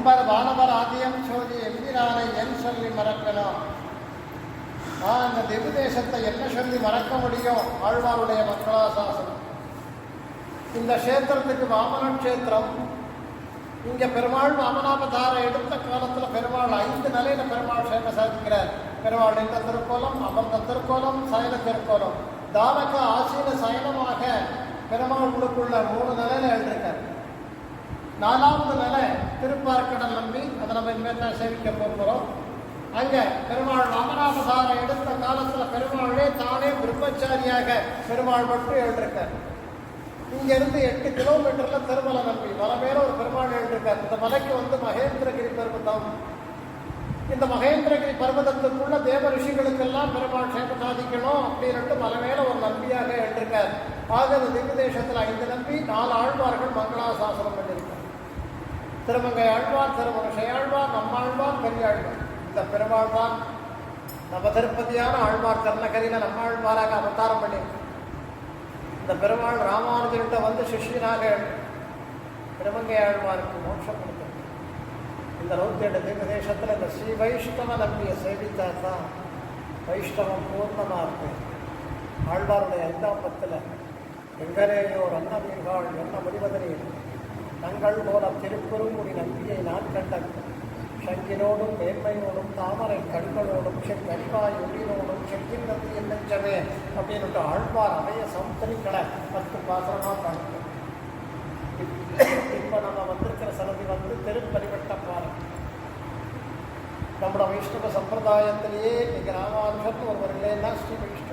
Amber வானவர் ஆதியம் சோதி எம்பிரானை என் சொல்லி மறக்கணும் நான் இந்த திவ்ய தேசத்தை என்ன சொல்லி மறக்க முடியும்? ஆழ்வாருடைய மக்களாசாசனம் இந்த கஷேத்திரத்துக்கு வாமன கஷேத்திரம். இங்கே பெருமாள் வாமனாபதாரை எடுத்த காலத்தில் பெருமாள் ஐந்து நிலையில பெருமாள் சேவை சாதிக்கிறார். பெருமாள் இந்த திருக்கோலம் அமர்ந்த திருக்கோலம் சயன திருக்கோலம். தானக ஆசீன சயனமாக பெருமாள் உள்ளுக்குள்ள மூணு நிலையில எழுதியிருக்கார். நாலாவது நிலை திருப்பார்க்கடல் நம்பி அதை நம்ம இனிமேல் தான் சேவிக்க போகிறோம். அங்கே பெருமாள் வாமனாபதார எடுத்த காலத்தில் பெருமாளே தானே பிரம்மச்சாரியாக பெருமாள் மட்டும் எழுதியிருக்கார். இங்கேருந்து எட்டு கிலோமீட்டரில் திருமலை நம்பி மலை மேல ஒரு பெருமாள் எழுதியிருக்கார். இந்த மலைக்கு வந்து மகேந்திரகிரி பருவதம். இந்த மகேந்திரகிரி பர்வதத்துக்குள்ள தேவ ரிஷிகளுக்கெல்லாம் பெருமாள் சேவை சாதிக்கணும் அப்படின்ட்டு மலை மேல ஒரு நம்பியாக எழுதியிருக்கார். ஆக இந்த திவ்ய தேசத்தில் ஐந்து நம்பி நாலு திருமங்கை ஆழ்வான் திருமண ஆழ்வான் நம்மாழ்வான் பெரியாழ்வான் இந்த பெருமாழ்வான் நம்ம திருப்பதியான ஆழ்வார் கர்ணகரியில் நம்மாழ்வாராக அவதாரம் பண்ணி. இந்த பெருமாள் ராமானுஜர்கிட்ட வந்து சிஷியனாக திருமங்கை ஆழ்வாருக்கு மோட்சம் கொடுத்தார். இந்த நூற்றி எட்டு தீர்க்க தேசத்தில் இந்த ஸ்ரீ வைஷ்ணவ நம்பியை சேவித்தா தான் வைஷ்ணவம் பூர்ணமாக இருக்கு. ஆழ்வாருடைய ஐந்தாம் பத்தில் எங்கரேயோர் அன்னவீர்கள் என்ன முடிவதனே தங்கள் போல திருக்குறுங்குடி நம்பியை நான் கண்டன் சங்கினோடும் மேன்மையோடும் தாமரை கண்களோடும் செங்கரிவாய் ஒளினோடும் செங்கின் நந்தி நெஞ்சமே அப்படின்னுட்டு ஆழ்வார் அவைய சமுத்திரிகளை பத்து பாசனமாக காணிக்கும் இப்போ நம்ம வந்திருக்கிற சனதி வந்து திருப்பரிவட்ட பாலம். நம்மளோட வைஷ்ணவ சம்பிரதாயத்திலேயே இன்னைக்கு ராமானுஷன் ஒருவர் இல்லைன்னா ஸ்ரீ வைஷ்ணவ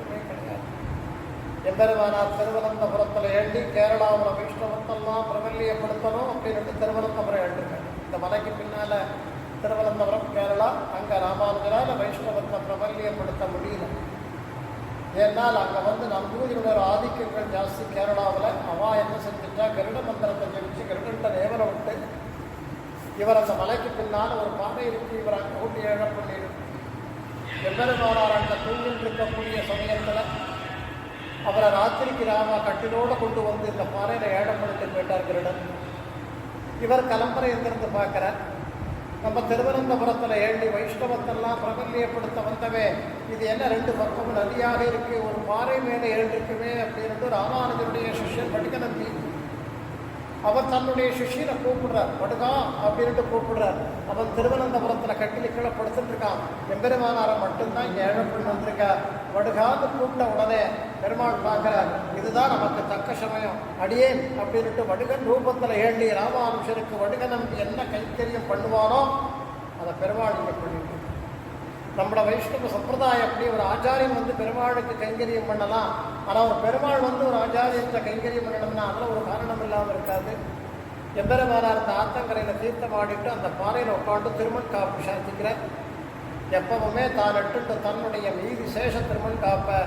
எம்பெருமானார் திருவனந்தபுரத்தில் எழுதி கேரளாவில் வைஷ்ணவத்தெல்லாம் பிரபல்யப்படுத்தணும் அப்படின்ட்டு திருவனந்தபுரம் எழுதிருக்காங்க இந்த மலைக்கு பின்னால் திருவனந்தபுரம் கேரளா அங்கே ராமானுஜரால் வைஷ்ணவத்தை பிரபல்யப்படுத்த முடியல. ஏன்னால் அங்கே வந்து நம்பூதிரியோட ஆதிக்கங்கள் ஜாஸ்தி கேரளாவில். அவா என்ன செஞ்சுட்டா கருட மந்திரத்தை ஜெயிச்சு கருடன்ட்ட நேவரை விட்டு இவர் அந்த மலைக்கு பின்னால் ஒரு பானை இருக்கு இவர் அங்கே கூட்டி ஏழப்பள்ளி எம்பெருமானார் அங்கே தூங்கிட்டு இருக்கக்கூடிய சமயத்தில் அவரை ராத்திரிக்கு ராமா கட்டிலோடு கொண்டு வந்து இந்த பாறையில் ஏழப்படுத்தி போயிட்டார் கிருடன் இவர் கலம்பரை எந்திருந்து பார்க்குறார். நம்ம திருவனந்தபுரத்தில் ஏழி வைஷ்ணவத்தெல்லாம் பிரபல்யப்படுத்த வந்தவே இது என்ன ரெண்டு பக்கமும் நதியாக இருக்கு ஒரு பாறை மேலே எழுந்திருக்குமே அப்படின்னு ராமானுஜனுடைய சிஷ்யன் படிக்க நம்பி அவர் தன்னுடைய சிஷியனை கூப்பிடுறார். படுகா அப்படின்ட்டு கூப்பிடுறார். அவன் திருவனந்தபுரத்தில் கட்டில கீழே படுத்துட்டு இருக்கான். எம்பெருமானாரை மட்டும்தான் இங்கே பெண் வந்திருக்கா. படுகான்னு கூப்பிட்ட உடனே பெருமாள் பார்க்கிறார் இதுதான் நமக்கு தக்க சமயம். அடியேன் அப்படின்ட்டு வடுகன் ரூபத்தில் ஏழி ராமானுஷருக்கு வடுகன் என்ன கைத்தரியம் பண்ணுவானோ அதை பெருமாள் இங்கே பண்ணிட்டு நம்மளோட வைஷ்ணவ சம்பிரதாயம் அப்படி ஒரு ஆச்சாரியம் வந்து பெருமாளுக்கு கைங்கரியம் பண்ணலாம்? ஆனால் ஒரு பெருமாள் வந்து ஒரு ஆச்சாரியத்தை கைங்கரியம் பண்ணணும்னா அதில் ஒரு காரணம் இல்லாமல் இருக்காது. எம்பெருமானார் இந்த ஆத்தங்கரையில் தீர்த்தம் ஆடிட்டு அந்த பாறையில் உட்காந்து திருமண் காப்பு சாத்திக்கிற எப்பவுமே தான் எட்டுட்டு தன்னுடைய மீதி சேஷ திருமண் காப்பை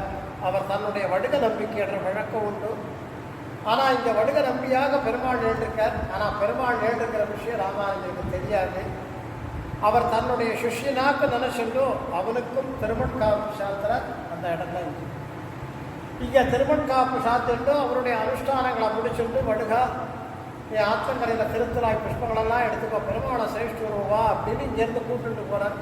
அவர் தன்னுடைய வடுக நம்பிக்கை என்ற வழக்கம் உண்டு. ஆனால் இந்த வடுக நம்பியாக பெருமாள் எழுந்திருக்கார் ஆனால் பெருமாள் எழுந்திருக்கிற விஷயம் ராமானுஜருக்கு தெரியாது. அவர் தன்னுடைய சிஷ்யனாக்கு நினைச்சுண்டு அவனுக்கும் திருமண் காப்பு சாத்திர அந்த இடத்துல இங்கே திருமண் காப்பு சாத்திட்டு அவருடைய அனுஷ்டானங்களை முடிச்சுட்டு வடுகா என் ஆத்தங்கரையில் திருத்தலாய் புஷ்பங்களெல்லாம் எடுத்துக்கோ பெருமாளை சேஷ்டு வருவா அப்படின்னு இங்கேருந்து கூப்பிட்டு போகிறார்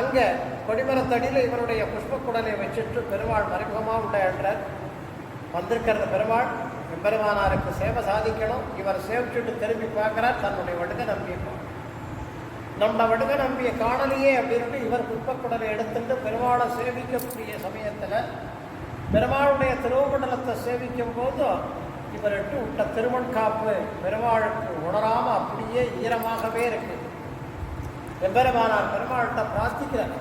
அங்கே கொடிமரத்தடியில் இவருடைய புஷ்பக்குடலை வச்சுட்டு பெருமாள் மறைமுகமாக உள்ள என்றார். வந்திருக்கிறது பெருமாள் பெருமானாருக்கு சேவை சாதிக்கணும் இவர் சேவிச்சுட்டு திரும்பி பார்க்குறார் தன்னுடைய வடுக நம்பியிருப்பார் நம்ம வடுக நம்பிய காணலியே அப்படின்னு இவர் புஷ்பக்குடலை எடுத்துட்டு பெருமாளை சேவிக்கக்கூடிய சமயத்தில் பெருமாளுடைய திருவமண்டலத்தை சேவிக்கும் போது இவர் இட்டு விட்ட திருமண் காப்பு பெருமாளுக்கு உணராமல் அப்படியே ஈரமாகவே இருக்கு. எம்பெருமானார் பெருமாள்கிட்ட பிரார்த்திக்கிறார்.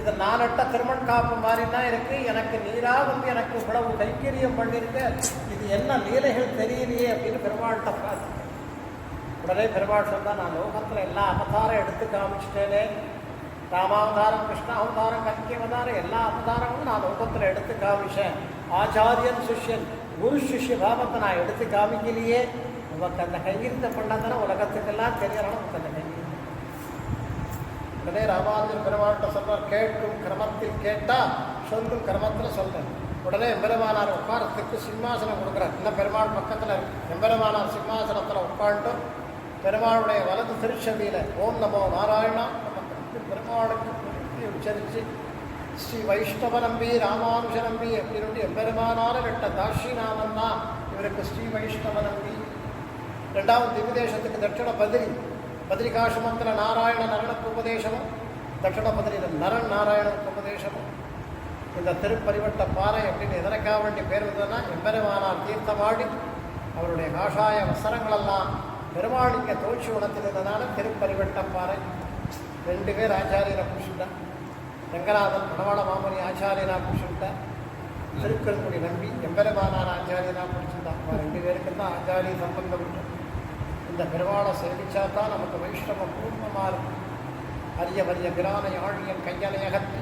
இது நானட்ட திருமண் காப்பு மாதிரி தான் இருக்கு. எனக்கு நீரா வந்து எனக்கு இவ்வளவு கைக்கரியம் பண்ணிருக்க. இது என்ன லீலைகள் தெரியலையே அப்படின்னு பெருமாள்கிட்ட பிரார்த்தி உடனே பெருமாள் சொன்னால் நான் லோகத்தில் எல்லா அவதாரம் எடுத்து காமிச்சிட்டேனே. ராமாவதாரம் கிருஷ்ணாவதாரம் கல்கி அவதாரம் எல்லா அவதாரமும் நான் லோகத்தில் எடுத்து காமிச்சேன். ஆச்சாரியன் சிஷ்யன் குரு சிஷ்ய பாவத்தை நான் எடுத்து காமிக்கலையே. உனக்கு அந்த கையிருத்த பண்ணாதானே உலகத்துக்கெல்லாம் தெரியறணும் உனக்கு அந்த கையிருத்த உடனே ராமானுஜன் பெருமாள்கிட்ட சொல்கிறார் கேட்கும் கிரமத்தில் கேட்டால் சொல்லும் கிரமத்தில் சொல்கிறேன் உடனே எம்பெருமானார் உட்காரத்துக்கு சிம்மாசனம் கொடுக்குறார். இந்த பெருமாள் பக்கத்தில் எம்பெருமானார் சிம்மாசனத்தில் உட்காந்துட்டு பெருமாளுடைய வலது திருச்செவியில் ஓம் நமோ நாராயணா நமக்கு பெருமாளுக்கு குறிப்பி உச்சரித்து ஸ்ரீ வைஷ்ணவ நம்பி ராமானுஜ நம்பி அப்படின்னு எம்பெருமானான ரெட்ட தாஷி நாமன்னா இவருக்கு ஸ்ரீ வைஷ்ணவ நம்பி ரெண்டாவது திவ்யதேசத்துக்கு தட்சிண பதிரி பதிரிகாசமந்திர நாராயண நரணக்கு உபதேசமும் தட்சிண பதிரியில் நரன் நாராயணனுக்கு உபதேசமும். இந்த திருப்பரிவட்ட பாறை அப்படின்னு எதற்காக வேண்டிய பேர் வந்ததுன்னா எம்பெருமானார் தீர்த்தமாடி அவருடைய காஷாய வசரங்களெல்லாம் வஸ்திரங்களெல்லாம் பெருமாளிங்க தோச்சி உணர்த்தினதுனால திருப்பரிவட்ட பாறை ரெண்டு பேர் ஆச்சாரியரை புடிச்சுட்டா ரங்கநாதன் மணவாள மாமணி ஆச்சாரியனா புடிச்சுட்டா திருக்கல்குடி நம்பி எம்பெருமானார் ஆச்சாரியனா பிடிச்சிருந்தான் ரெண்டு பேருக்கு தான் ஆச்சாரிய சம்பந்தம் உண்டு. இந்த பெருமாளை சேவிச்சா தான் நமக்கு வைஷ்ணவ பூர்ணமாக இருக்கும். அரிய வரிய பிரானை ஆழியன் கையலையகத்தி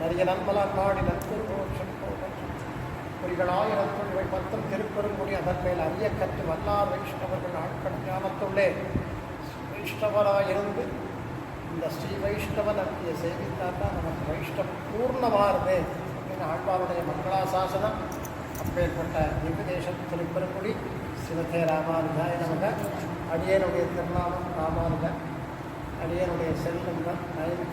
நிறைய நன்மலான் நாடி நன்குருவோஷம் இவை பத்தும் திருப்பெருங்குடி அதன் மேல் அரிய கற்று வல்லார் வைஷ்ணவர்கள் ஆட்கள் ஞானத்துள்ளே. வைஷ்ணவராயிருந்து இந்த ஸ்ரீ வைஷ்ணவன் அப்படிய சேவித்தா தான் நமக்கு வைஷ்ணவம் பூர்ணமாகுது அப்படின்னு ஆழ்வாருடைய மங்களாசாசனம். அப்பேற்பட்ட திவ்யதேசம் திருப்பெருங்குடி சிவத்தே ராமானுஜாய நமக. அடியனுடைய திருநாமம் ராமானுஜன் அடியனுடைய செல்வம் நயன்